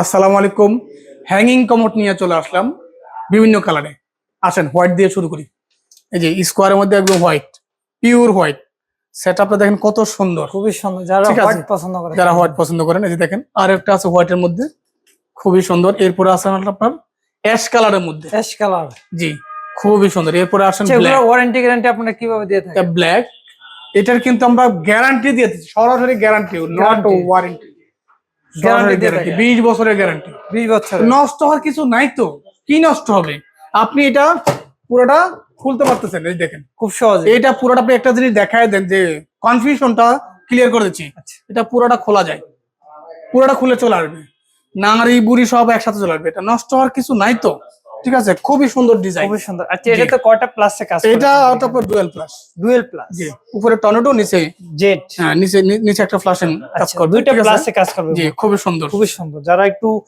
আসসালামু আলাইকুম। Hanging commode নিয়ে চলে আসলাম বিভিন্ন কালারে আসেন হোয়াইট দিয়ে শুরু করি। এই যে স্কোয়ারের মধ্যে একদম হোয়াইট পিওর হোয়াইট সেট আপটা দেখেন কত সুন্দর। খুবই সুন্দর। যারা হোয়াইট পছন্দ করে যারা হোয়াইট পছন্দ করেন এই যে দেখেন আর একটা আছে হোয়াইটের মধ্যে। খুবই সুন্দর। এরপরে আছে আপনার অ্যাশ কালারের মধ্যে। অ্যাশ কালার জি খুবই সুন্দর। এরপরে আসেন ব্ল্যাক ওয়ারেন্টি গ্যারান্টি আপনারা কীভাবে দিয়ে থাকেন? ব্ল্যাক এটার কিন্তু আমরা গ্যারান্টি দিয়ে দিচ্ছি। সরাসরি গ্যারান্টি নট ওয়ারেন্টি গ্যারান্টি বিশ বছরের গ্যারান্টি 20 বছর নষ্ট হওয়ার কিছু নাই তো? কি নষ্ট হবে? আপনি এটা পুরোটা খুলতে পারতেছেন এই দেখেন। খুব সহজে। এটা পুরোটা আপনি একটা জিনিস দেখায় দেন যে কনফিউশনটা ক্লিয়ার করে দিচ্ছি। আচ্ছা। এটা পুরোটা খোলা যায়। পুরোটা খুলে চলে আসবে। নারী বুড়ি সব একসাথে চলে আসবে। এটা নষ্ট হওয়ার কিছু নাই তো? ঠিক আছে? খুবই সুন্দর ডিজাইন খুবই সুন্দর। আচ্ছা এটা তো কয়টা প্লাসে কাজ এটা তারপর ডুয়েল প্লাস ডুয়েল প্লাস জি। উপরে টর্নেডো নিচে জেট হ্যাঁ নিচে নিচে একটা ফ্লাশিং কাজ আচ্ছা করবে দুইটা প্লাসে কাজ করবে। জি খুবই সুন্দর। খুবই সুন্দর। যারা একটু